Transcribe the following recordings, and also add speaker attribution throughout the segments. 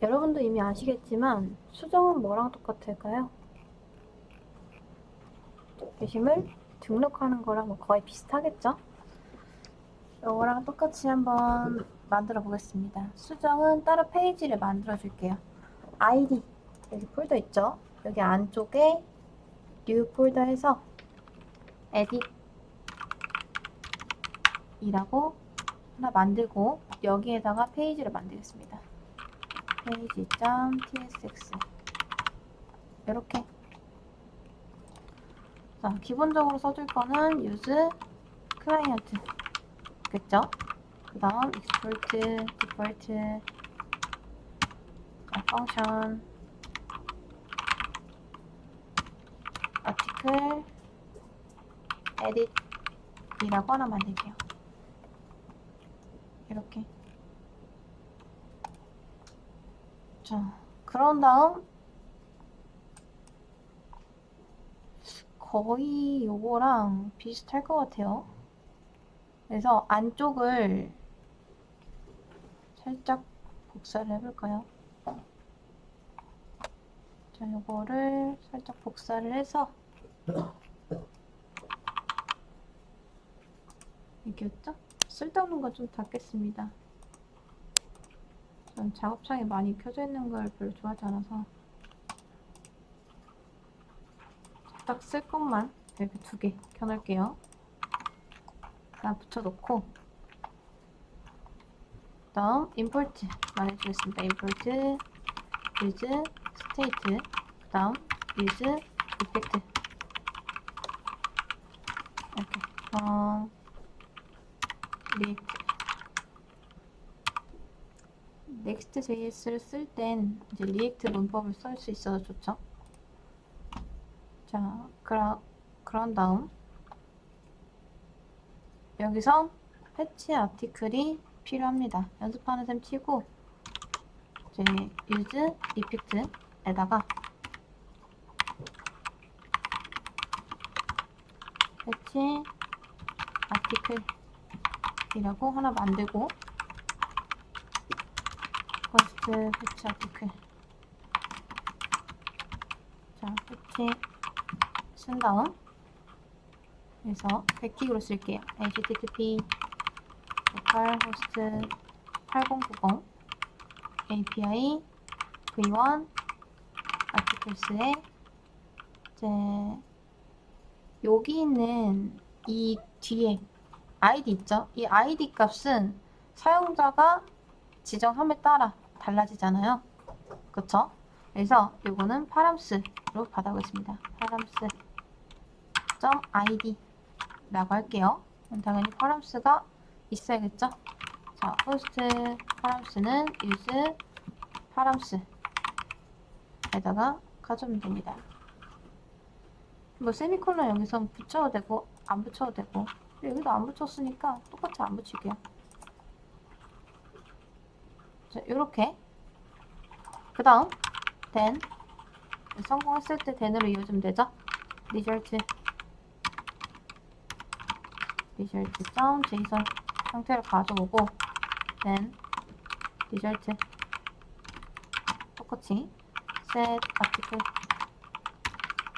Speaker 1: 여러분도 이미 아시겠지만 수정은 뭐랑 똑같을까요? 게시물 등록하는 거랑 뭐 거의 비슷하겠죠? 이거랑 똑같이 한번 만들어 보겠습니다. 수정은 따로 페이지를 만들어 줄게요. 아이디 여기 폴더 있죠? 여기 안쪽에 뉴 폴더에서 에딧 이라고 하나 만들고 여기에다가 페이지를 만들겠습니다. page.tsx 이렇게 자 기본적으로 써줄 거는 use client 겠죠? 그 다음 export default 자, function article edit 이라고 하나 만들게요. 이렇게 자 그런 다음 거의 요거랑 비슷할 것 같아요. 그래서 안쪽을 살짝 복사를 해볼까요? 자 요거를 살짝 복사를 해서 이겼죠? 쓸데없는 거좀 닫겠습니다 전 작업창에 많이 켜져 있는 걸 별로 좋아하지 않아서. 딱 쓸 것만 이렇게 두 개 켜놓을게요. 하나 붙여놓고. 다음 import 말해주겠습니다. import use state 그 다음 use effect 이렇게. 어, react Next.js를 쓸 땐 이제 리액트 문법을 쓸 수 있어서 좋죠. 자, 그러, 그런 다음 여기서 패치 아티클이 필요합니다. 연습하는 셈 치고 이제 use effect에다가 패치 아티클이라고 하나 만들고 퍼스트 패치 아티클 자 패치 쓴 다음 그래서 백킥으로 쓸게요. Http localhost 8090 api v1 articles에 이제 여기 있는 이 뒤에 id 있죠? 이 id 값은 사용자가 지정함에 따라 달라지잖아요. 그쵸? 그래서 이거는 파람스로 받아보겠습니다. 파람스 .id 라고 할게요. 당연히 파람스가 있어야겠죠? 자, 호스트 파람스는 use 파람스 에다가 가져오면 됩니다. 뭐 세미콜론 여기서 붙여도 되고 안 붙여도 되고 여기도 안 붙였으니까 똑같이 안 붙일게요. 자, 요렇게 그 다음 then 성공했을 때 then으로 이어주면 되죠? result result.json 형태를 가져오고 then result 똑같이 set article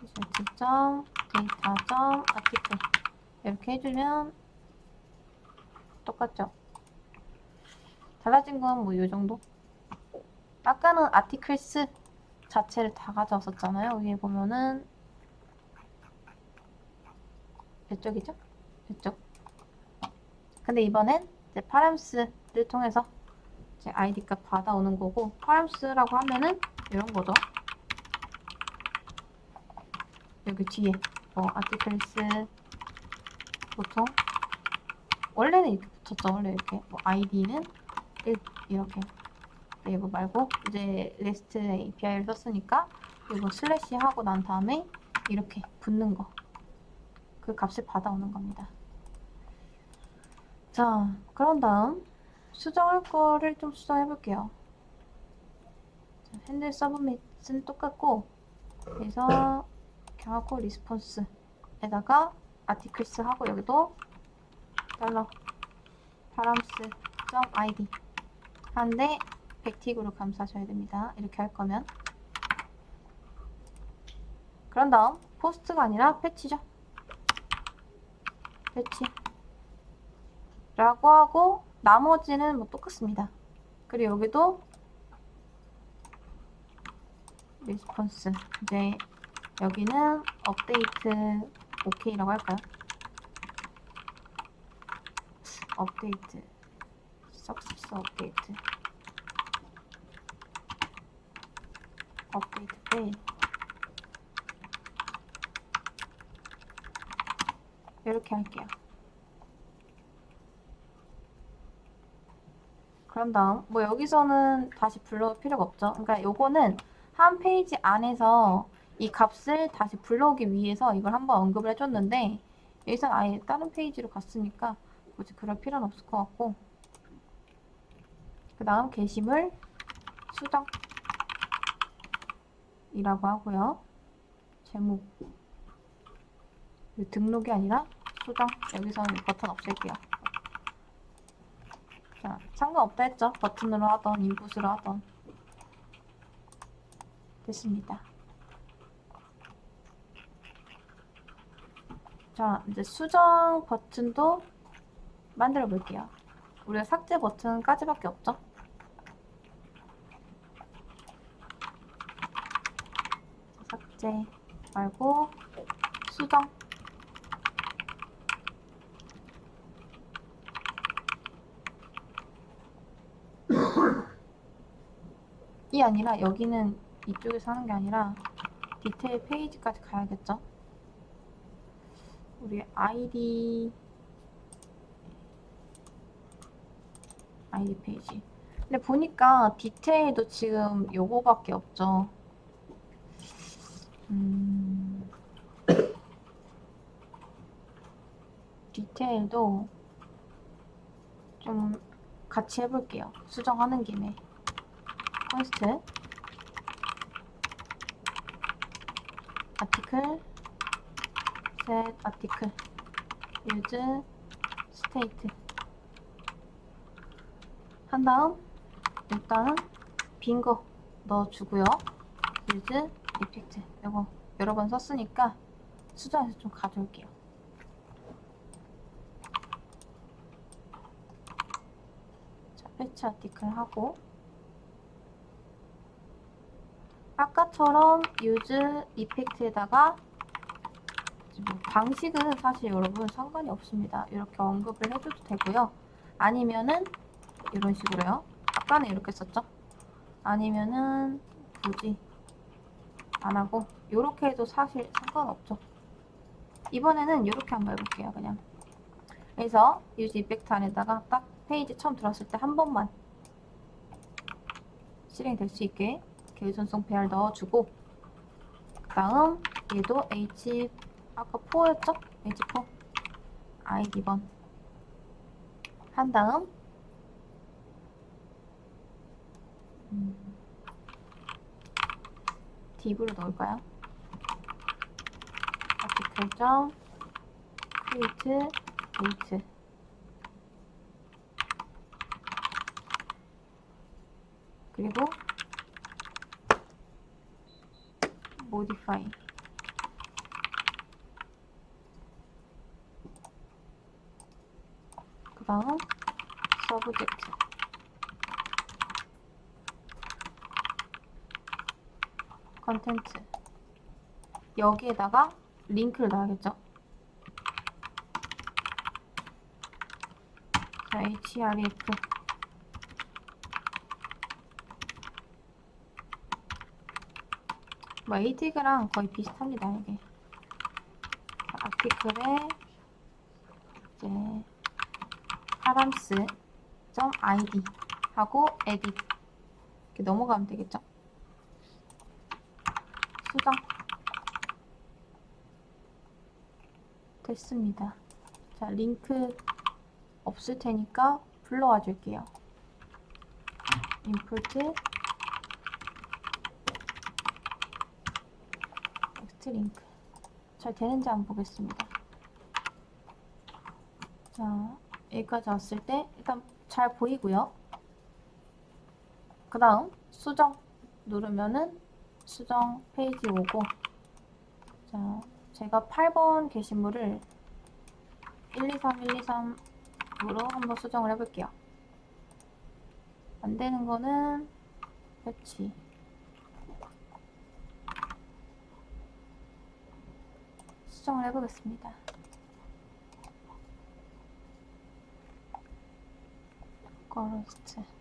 Speaker 1: result.data.article 이렇게 해주면 똑같죠? 달라진 건 뭐 이 정도? 아까는 아티클스 자체를 다 가져왔었잖아요. 위에 보면은 이쪽이죠? 이쪽. 근데 이번엔 이제 파람스를 통해서 제 아이디 값 받아오는 거고 파람스라고 하면은 이런 거죠. 여기 뒤에 뭐 아티클스 보통 원래는 이렇게 붙였죠. 원래 이렇게 뭐 아이디는 1 이렇게 이거 말고 이제 REST API를 썼으니까 이거 슬래시 하고 난 다음에 이렇게 붙는 거. 그 값을 받아오는 겁니다. 자, 그런 다음 수정할 거를 좀 수정해 볼게요. 핸들 서브밋은 똑같고 그래서 경하고 리스폰스에다가 아티클스 하고 여기도 달러 파람스 점 아이디 한데 백틱으로 감싸셔야 됩니다. 이렇게 할 거면. 그런 다음 포스트가 아니라 패치죠. 패치. 라고 하고 나머지는 뭐 똑같습니다. 그리고 여기도 리스폰스. 이제 여기는 업데이트 오케이라고 할까요? 업데이트. 석세스 업데이트. 업데이트 페일. 이렇게 할게요. 그런 다음 뭐 여기서는 다시 불러올 필요가 없죠. 그러니까 요거는 한 페이지 안에서 이 값을 다시 불러오기 위해서 이걸 한번 언급을 해줬는데 여기서 아예 다른 페이지로 갔으니까 굳이 그럴 필요는 없을 것 같고 그 다음 게시물 수정 이라고 하고요. 제목 이 등록이 아니라 수정 여기서는 이 버튼 없앨게요. 자, 상관없다 했죠? 버튼으로 하던 인풋으로 하던 됐습니다. 자, 이제 수정 버튼도 만들어 볼게요. 우리가 삭제 버튼까지밖에 없죠? 삭제 말고 수정. 이 아니라 여기는 이쪽에서 하는 게 아니라 디테일 페이지까지 가야겠죠? 우리 아이디 아이디 페이지. 근데 보니까 디테일도 지금 요거밖에 없죠 음, 디테일도 좀 같이 해볼게요. 수정하는 김에. 콘스트. 아티클. 셋 아티클. 유즈 스테이트. 한 다음 일단은 빈 거 넣어주고요. 유즈 이펙트 이거 여러 번 썼으니까 수정해서 좀 가져올게요 자 패치 아티클 하고 아까처럼 유즈 이펙트에다가 뭐 방식은 사실 여러분 상관이 없습니다. 이렇게 언급을 해줘도 되고요. 아니면은 이런 식으로요. 아까는 이렇게 썼죠? 아니면은 굳이 안 하고 이렇게 해도 사실 상관없죠. 이번에는 이렇게 한번 해볼게요. 그냥 그래서 유즈 이펙트 안에다가 딱 페이지 처음 들어왔을 때 한 번만 실행될 수 있게 계획전송 배열 넣어주고 그 다음 얘도 H 아까 4였죠? H4 아이디번 한 다음 음, 딥으로 넣을까요? 아티클점 크리에이트 데이트 그리고 modify. 그 다음 subject 컨텐츠. 여기에다가 링크를 넣어야겠죠? 자 href 뭐 에이티그랑 거의 비슷합니다 이게. 자, 아티클에 이제 사람스 점 id 하고 edit 이렇게 넘어가면 되겠죠 수정 됐습니다 자 링크 없을 테니까 불러와 줄게요 인풋 텍스트 링크 잘 되는지 한번 보겠습니다. 자, 여기까지 왔을 때 일단 잘 보이고요. 그 다음 수정 누르면은 수정 페이지 오고 자 제가 8번 게시물을 123, 123으로 한번 수정을 해볼게요. 안 되는 거는 패치. 수정을 해보겠습니다. 거러스트.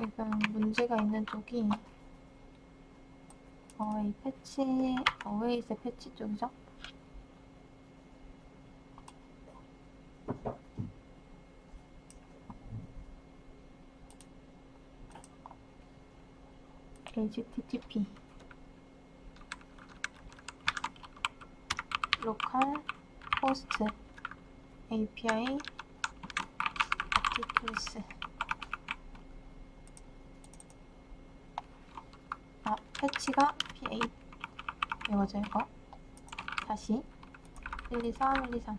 Speaker 1: 지금 문제가 있는 쪽이 어, 이 패치, 어웨이스 패치 쪽이죠? HTTP 로컬 호스트 API articles 아, 패치가 PA 이거죠, 이거. 다시 1, 2, 3, 1, 2, 3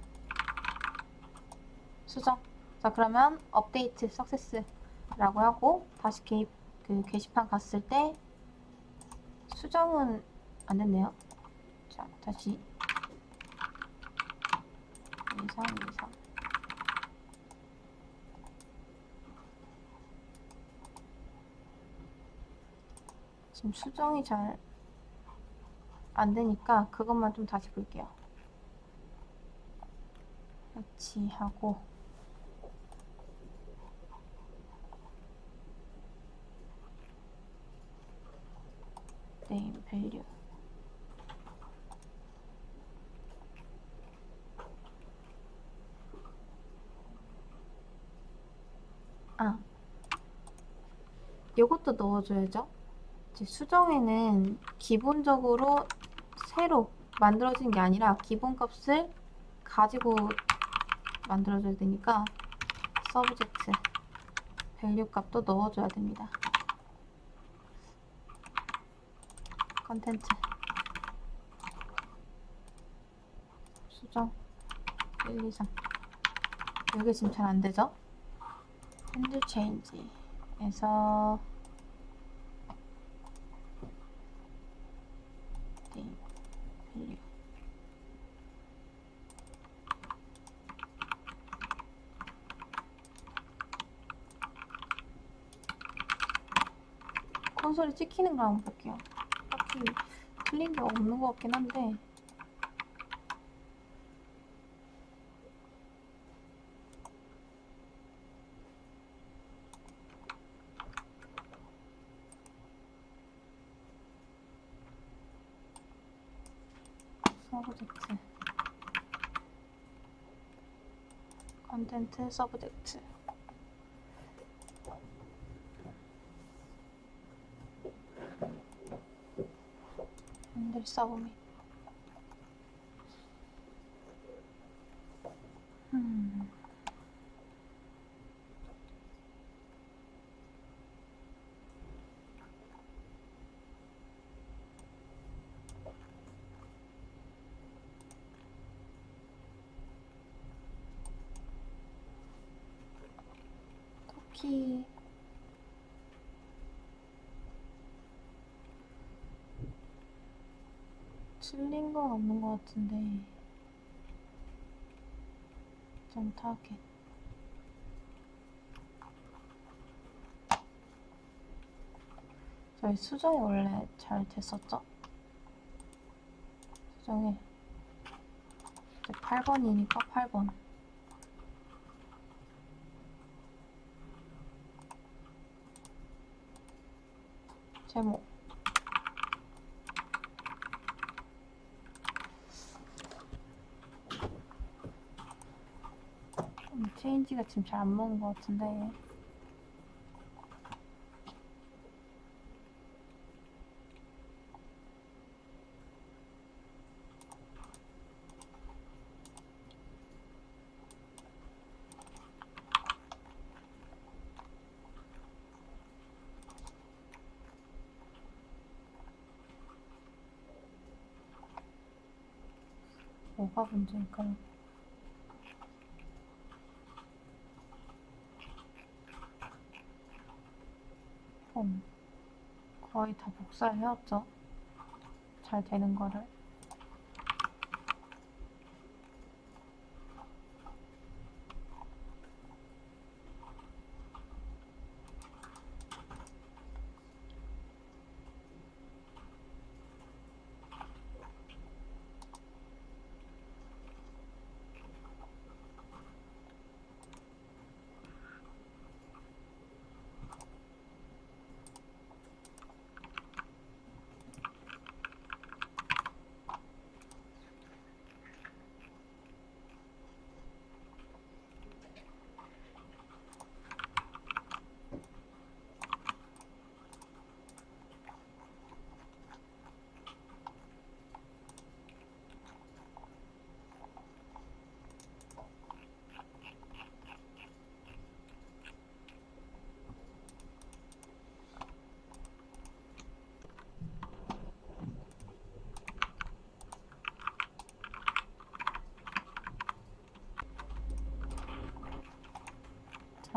Speaker 1: 수정. 자, 그러면 업데이트 석세스라고 하고 다시 개입 그 게시판 갔을 때 수정은 안 됐네요. 자, 다시 1, 2, 3, 1, 2, 3 지금 수정이 잘 안 되니까 그것만 좀 다시 볼게요. 배치하고 name value 아 요것도 넣어줘야죠. 이제 수정에는 기본적으로 새로 만들어진 게 아니라 기본 값을 가지고 만들어줘야 되니까 서브젝트 밸류 값도 넣어줘야 됩니다. 컨텐츠 수정 1, 2, 3 이게 지금 잘 안되죠? 핸드 체인지에서 네, 밸류 콘솔이 찍히는 거 한번 볼게요. 딱히 틀린 게 없는 것 같긴 한데. 서브젝트. 컨텐트 서브젝트 핸들 서브밋 음. 터키 틀린 건 없는 것 같은데. 좀 타겟 저희 수정이 원래 잘 됐었죠? 수정이 이제 8번이니까 8번. 제목 돼지가 지금 잘 안 먹는 것 같은데. 뭐가 문제일까요? 거의 다 복사를 해왔죠. 잘 되는 거를.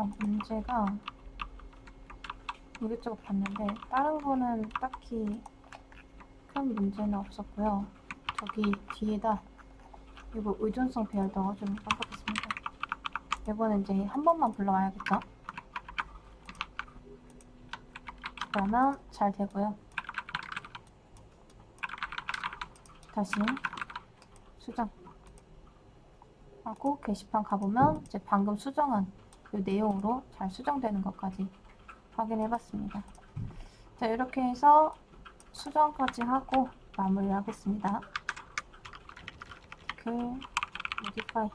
Speaker 1: 자, 문제가 이것저것 봤는데 다른 거는 딱히 큰 문제는 없었고요. 저기 뒤에다 이거 의존성 배열 넣어주면 깜빡했습니다. 이거는 이제 한 번만 불러와야겠죠? 그러면 잘 되고요. 다시 수정 하고 게시판 가보면 이제 방금 수정한 그 내용으로 잘 수정되는 것까지 확인해 봤습니다. 자, 이렇게 해서 수정까지 하고 마무리를 하겠습니다. 그 모디파이